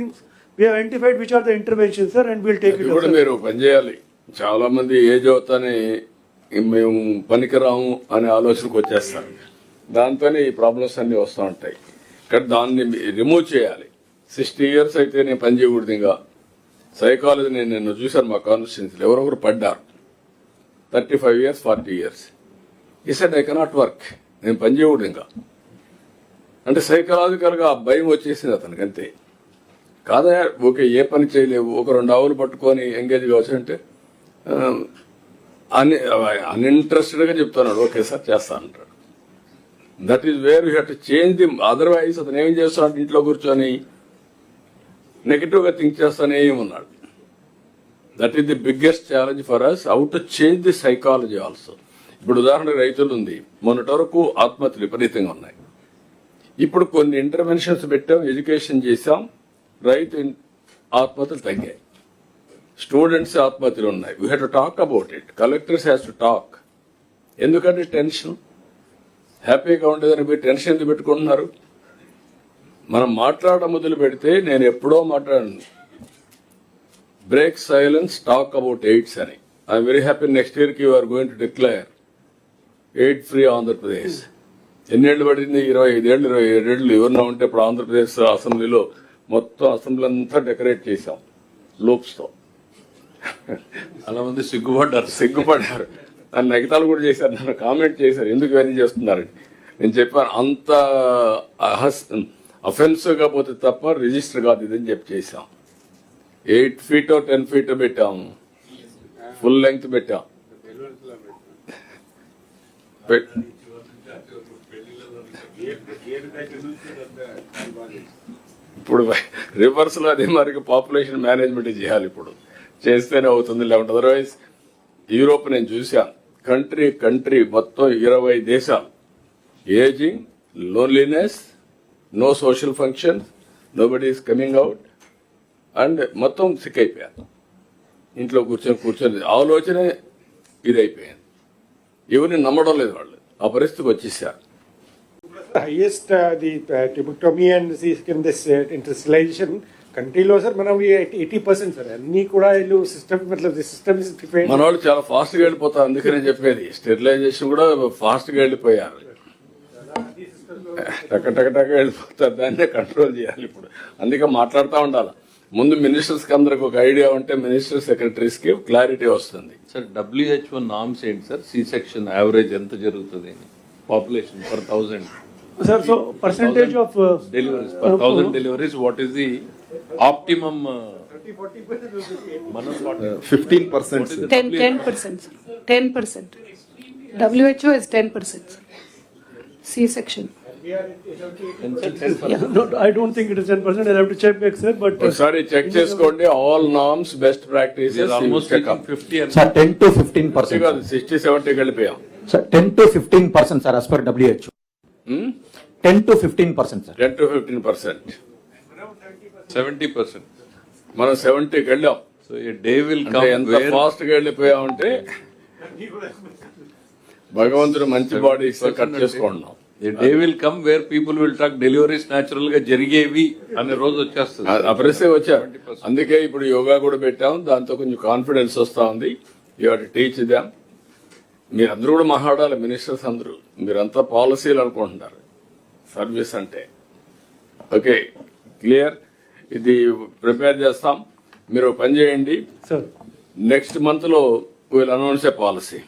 have identified which are the interventions, sir, and we'll take అది it. కూడా. మీరు పనిచేయాలి. చాలా మంది ఏజ్ అవుతానే మేము పనికిరాము అనే ఆలోచనకు వచ్చేస్తారు. దాంతోనే ఈ ప్రాబ్లమ్స్ అన్ని వస్తూ ఉంటాయి. కానీ దాన్ని రిమూవ్ చేయాలి. సిక్స్టీ ఇయర్స్ అయితే నేను పని చేయకూడదు ఇంకా. సైకాలజీ నేను నిన్న చూశాను మా కాన్స్టిట్యూన్సీలో ఎవరొకరు పడ్డారు? Thirty five years forty years. ఈ సెట్ ఐ కెనాట్ వర్క్ నేను పని చేయకూడదు ఇంకా. అంటే సైకలాజికల్గా భయం వచ్చేసింది అతనికి అంతే. కాదా ఓకే ఏ పని చేయలేవు ఒక రెండు ఆవులు పట్టుకొని ఎంగేజ్ కావచ్చు అంటే అన్ అన్ఇంట్రెస్టెడ్గా చెప్తున్నాడు. ఓకే సార్ చేస్తా అంటాడు. That is where you had change the otherwise అతను ఏం చేస్తున్నాడు ఇంట్లో కూర్చొని నెగిటివ్గా థింక్ చేస్తానే ఉన్నాడు that is the biggest challenge for us out change the psychology also ఇప్పుడు ఉదాహరణ రైతులు ఉంది మొన్నటి వరకు ఆత్మహత్యలు విపరీతంగా ఉన్నాయి. ఇప్పుడు కొన్ని ఇంటర్వెన్షన్స్ పెట్టాం ఎడ్యుకేషన్ చేశాం రైతు ఇన్- ఆత్మహత్యలు తగ్గాయి. స్టూడెంట్స్ ఆత్మహత్యలు ఉన్నాయి. We have to talk about it collectors has to talk ఎందుకంటే టెన్షన్? హ్యాపీగా ఉండేదని మీరు టెన్షన్ ఎందుకు పెట్టుకుంటున్నారు? మనం మాట్లాడడం మొదలు పెడితే నేను ఎప్పుడో మాట్లాడాను. Break silence talk about AIDS అని. ఐఎమ్ వెరీ హ్యాపీ నెక్స్ట్ ఇయర్కి are going to declare aid free Andhra Pradesh ఎన్నేళ్ళు పడింది? ఇరవై ఐదేళ్ళు ఇరవై ఏడేళ్ళు ఎవరన్నా ఉంటే ఇప్పుడు ఆంధ్రప్రదేశ్ అసెంబ్లీలో మొత్తం అసెంబ్లీ అంతా డెకరేట్ చేశాం. లూప్స్తో చాలా మంది సిగ్గుపడ్డారు. సిగ్గుపడ్డారు. నన్ను నెగతాలు కూడా చేశారు. నన్ను కామెంట్ చేశారు. ఎందుకు ఇవన్నీ చేస్తున్నారని. నేను చెప్పాను అంత అఫెన్సివ్గా పోతే తప్ప రిజిస్టర్ కాదు ఇదని చెప్పి చేశాం. ఎయిట్ ఫీట్ టెన్ ఫీట్ పెట్టాము ఫుల్ లెంగ్త్ పెట్టాం. పెట్- ఇప్పుడు రివర్స్లో అదే మరి పాపులేషన్ మేనేజ్మెంట్ చేయాలి ఇప్పుడు. చేస్తేనే అవుతుంది లేకుంటే అదర్వైజ్ యూరోప్ నేను చూశాను కంట్రీ కంట్రీ మొత్తం ఇరవై దేశాలు. Ageing loneliness no social function nobody is coming out and మొత్తం సిక్ అయిపోయారు ఇంట్లో కూర్చొని కూర్చొని ఆలోచనే ఇదైపోయింది. ఎవరిని నమ్మడం లేదు వాళ్ళు. ఆ పరిస్థితికి వచ్చేసారు. And the in this uh, industrialization కంట్రీలో సార్ మనం ఎయిటీ పర్సెంట్ సార్ అన్ని కూడా వీళ్ళు సిస్టమ్ మతలబ్ సిస్టమ్ ఇస్ మన వాళ్ళు చాలా ఫాస్ట్గా వెళ్ళిపోతారు. అందుకనే చెప్పేది. స్టెరిలైజేషన్ కూడా ఫాస్ట్గా వెళ్ళిపోయారు. టక టక టక వెళ్ళిపోతారు. దాన్నే కంట్రోల్ చేయాలి ఇప్పుడు. అందుకే మాట్లాడుతూ ఉండాలి. ముందు మినిస్టర్స్కి అందరికి ఒక ఐడియా ఉంటే మినిస్టర్ సెక్రటరీస్కి క్లారిటీ వస్తుంది. సార్ డబ్ల్యూహెచ్ఓ నామ్స్ ఏంటి సార్ సి సెక్షన్ యావరేజ్ ఎంత జరుగుతుంది? Population per thousand Sir, so percentage of, uh, deliveries per thousand deliveries what is the optimum మనం fifteen percent 10, 10%, sir. 10%. WHO is 10%. C-section. yeah, no, I don't think it is ten percent, I'll have to check back, sir, but. uh, ఒకసారి check చేసుకోండి all norms best practices almost fifty sir ten to fifteen percent sixty సెవెంటీకి వెళ్ళిపోయాం sir ten to fifteen percent sir as per W H ten to fifteen percent sir. Ten to fifteen percent. Seventy percent. మనం సెవెంటీకి వెళ్ళాం. So a day will come ఎంత ఫాస్ట్గా వెళ్ళిపోయామంటే భగవంతుడు మంచి body cut చేసుకుంటున్నాం a day will come where people will talk deliveries న్యాచురల్గా జరిగేవి అనే రోజు వచ్చేస్తుంది. ఆ- పరిస్థితి వచ్చారు అందుకే ఇప్పుడు యోగా కూడా పెట్టాం. దాంతో కొంచెం కాన్ఫిడెన్స్ వస్తా ఉంది. యూ టీచ్ దాం మీరందరూ కూడా మాట్లాడాలి మినిస్టర్స్ అందరూ. మీరంతా పాలసీలు అనుకుంటున్నారు. సర్వీస్ అంటే. Okay clear? ఇది ప్రిపేర్ చేస్తాం. మీరు పని చేయండి. నెక్స్ట్ మంత్లో we'll announce a policy.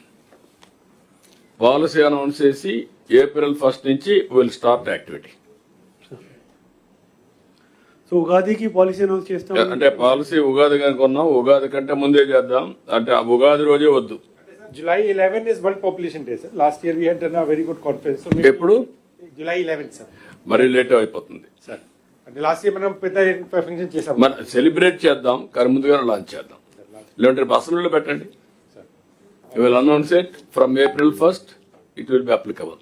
Policy announce చేసి ఏప్రిల్ ఫస్ట్ నుంచి విల్ స్టార్ట్ యాక్టివిటీ. so ఉగాదికి పాలసీ అనౌన్స్ చేస్తాం. అంటే పాలసీ ఉగాది కనుకున్నాం ఉగాది కంటే ముందే చేద్దాం. అంటే ఆ ఉగాది రోజే వద్దు. July eleven is world population day sir. Last year we had done very good conference. ఎప్పుడు? July eleven sir. మరీ లేట్ అయిపోతుంది. సార్ అంటే లాస్ట్ ఇయర్ మనం పెద్ద ఫంక్షన్ చేసాం. మన సెలబ్రేట్ చేద్దాం కానీ ముందుగానే లాంచ్ చేద్దాం. లేదంటే రేపు అసెంబ్లీలో పెట్టండి will announce it from April first it will be applicable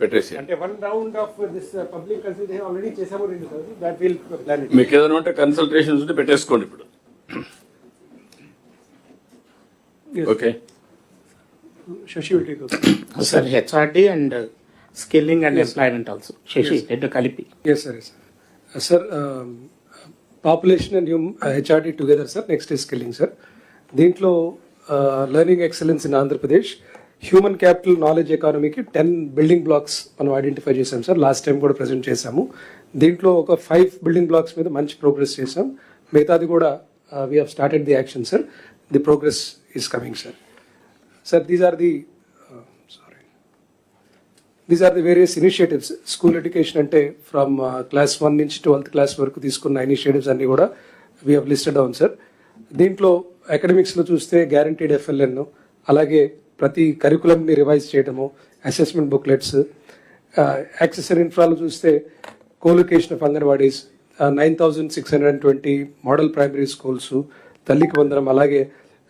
పెట్టేసి అంటే one round of this public already చేసాము రెండు sir. That will plan it మీకు ఏదైనా ఉంటే కన్సల్టేషన్స్ ఉంటే పెట్టేసుకోండి ఇప్పుడు. Okay up. Sir HRD and skilling and employment also Shashi రెండు కలిపి. Yes, sir. Yes, sir. Uh, sir, um, population and HRD together sir next is skilling sir దీంట్లో learning excellence in Andhra Pradesh human capital knowledge ఎకానమీకి ten building blocks మనం identify చేసాం sir last time కూడా present చేసాము దీంట్లో ఒక five building blocks మీద మంచి ప్రోగ్రెస్ చేసాం మిగతాది కూడా we have started the action sir the progress is coming sir sir these are the sorry these are the various initiatives school education అంటే ఫ్రమ్ క్లాస్ వన్ నుంచి ట్వెల్త్ క్లాస్ వరకు తీసుకున్న initiatives అన్ని కూడా we have listed down sir దీంట్లో అకాడమిక్స్లో చూస్తే guaranteed FLN అలాగే ప్రతి కరికులంని రివైజ్ చేయడము అసెస్మెంట్ బుక్లెట్స్ యాక్సెసరీ ఇన్ఫ్రాలో చూస్తే colocation of anganwadis nine thousand six hundred and twenty model primary schools Thalliki Vandanam అలాగే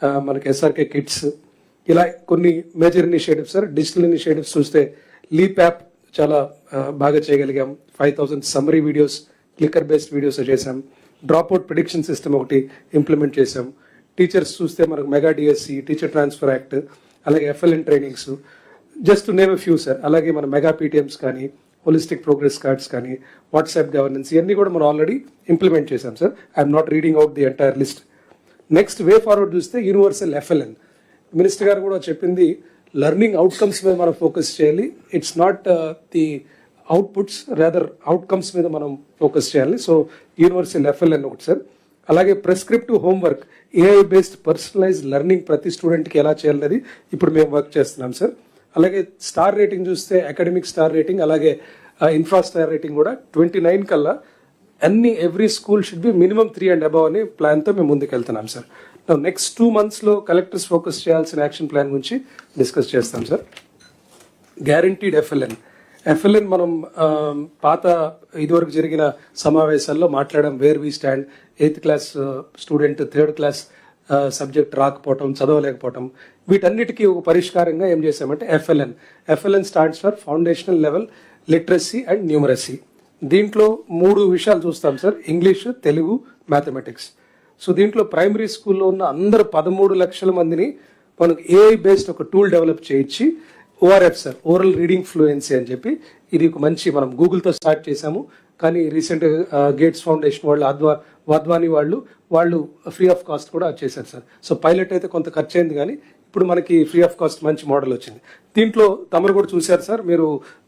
uh, మనకి ఎస్ఆర్కే కిట్స్ ఇలా కొన్ని major initiatives sir digital initiatives చూస్తే లీప్ యాప్ చాలా బాగా చేయగలిగాం. Five thousand summary videos clicker based videos చేసాం drop out prediction system ఒకటి ఇంప్లిమెంట్ చేసాం టీచర్స్ చూస్తే మనకు mega DSC teacher transfer act అలాగే FLN trainings just name few sir అలాగే మన మెగా పీటీఎమ్స్ కానీ హోలిస్టిక్ ప్రోగ్రెస్ కార్డ్స్ కానీ వాట్సాప్ గవర్నెన్స్ ఇవన్నీ కూడా మనం ఆల్రెడీ ఇంప్లిమెంట్ చేసాం sir I'm not reading out the entire list next way forward చూస్తే యూనివర్సల్ ఎఫ్ఎల్ఎన్ మినిస్టర్ గారు కూడా చెప్పింది లెర్నింగ్ అవుట్కమ్స్ మీద మనం ఫోకస్ చేయాలి. It's not the outputs rather outcomes మీద మనం ఫోకస్ చేయాలి. సో యూనివర్సల్ ఎఫ్ఎల్ఎన్ ఒకటి సార్ అలాగే prescriptive homework AI based personalize learning ప్రతి స్టూడెంట్కి ఎలా చేయాలనేది ఇప్పుడు మేము వర్క్ చేస్తున్నాం సార్ అలాగే స్టార్ రేటింగ్ చూస్తే అకాడమిక్ స్టార్ రేటింగ్ అలాగే ఇన్ఫ్రా స్టార్ రేటింగ్ కూడా ట్వంటీ నైన్ కల్లా అన్ని every school should be minimum three and above అనే ప్లాన్తో మేము ముందుకు వెళ్తున్నాం సార్ నెక్స్ట్ టూ మంత్స్లో కలెక్టర్స్ ఫోకస్ చేయాల్సిన యాక్షన్ ప్లాన్ గురించి డిస్కస్ చేస్తాం సార్ గ్యారంటీడ్ ఎఫ్ఎల్ఎన్ ఎఫ్ఎల్ఎన్ మనం um, పాత ఇదివరకు జరిగిన సమావేశాల్లో మాట్లాడడం where we stand eighth class student third class subject రాకపోవటం చదవలేకపోవటం. వీటన్నిటికీ ఒక పరిష్కారంగా ఏం చేసామంటే FLN FLN stands for foundational level literacy and numeracy దీంట్లో మూడు విషయాలు చూస్తాం sir English Telugu mathematics so దీంట్లో ప్రైమరీ స్కూల్లో ఉన్న అందరు పదమూడు లక్షల మందిని మనకు ఏఐ బేస్డ్ ఒక టూల్ డెవలప్ చేయించి ORF sir oral reading fluency అని చెప్పి ఇది ఒక మంచి మనం గూగుల్తో స్టార్ట్ చేశాము. కానీ రీసెంట్ గేట్స్ ఫౌండేషన్ వాళ్ళు అద్వా వాద్వాని వాళ్ళు వాళ్ళు ఫ్రీ ఆఫ్ కాస్ట్ కూడా చేశారు సార్ సో పైలట్ అయితే కొంత ఖర్చు అయింది కానీ ఇప్పుడు మనకి ఫ్రీ ఆఫ్ కాస్ట్ మంచి మోడల్ వచ్చింది. దీంట్లో తమరు కూడా చూశారు సార్ మీరు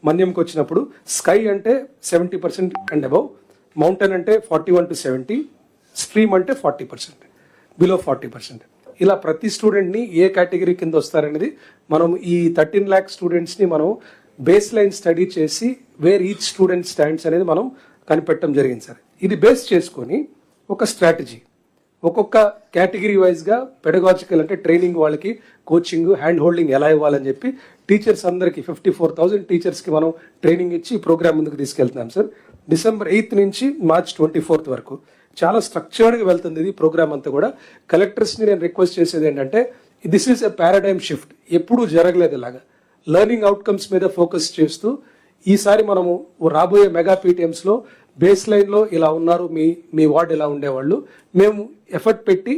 మన్యంకి వచ్చినప్పుడు స్కై అంటే seventy percent and above mountain అంటే forty one to seventy stream అంటే forty percent below forty percent. ఇలా ప్రతి స్టూడెంట్ని ఏ కేటగిరీ కింద వస్తారనేది మనం ఈ థర్టీన్ ల్యాక్ స్టూడెంట్స్ని మనం బేస్ లైన్ స్టడీ చేసి వేర్ ఈచ్ స్టూడెంట్ స్టాండ్స్ అనేది మనం కనిపెట్టడం జరిగింది సార్. ఇది బేస్ చేసుకొని ఒక స్ట్రాటజీ ఒక్కొక్క కేటగిరీ వైజ్గా పెడగాజికల్ అంటే ట్రైనింగ్ వాళ్ళకి కోచింగ్ హ్యాండ్ హోల్డింగ్ ఎలా ఇవ్వాలని చెప్పి టీచర్స్ అందరికి ఫిఫ్టీ ఫోర్ థౌసండ్ టీచర్స్కి మనం ట్రైనింగ్ ఇచ్చి ప్రోగ్రామ్ ముందుకు తీసుకెళ్తున్నాం సార్. డిసెంబర్ ఎయిత్ నుంచి మార్చ్ ట్వంటీ ఫోర్త్ వరకు చాలా స్ట్రక్చర్డ్గా వెళ్తుంది ఇది ప్రోగ్రామ్ అంతా కూడా. కలెక్టర్స్ని నేను రిక్వెస్ట్ చేసేది ఏంటంటే this is a paradigm shift ఎప్పుడూ జరగలేదు ఇలాగా. లెర్నింగ్ అవుట్కమ్స్ మీద ఫోకస్ చేస్తూ ఈసారి మనము రాబోయే మెగా పీటీఎంస్లో బేస్ లైన్లో ఇలా ఉన్నారు మీ మీ వార్డ్ ఇలా ఉండేవాళ్ళు. మేము ఎఫర్ట్ పెట్టి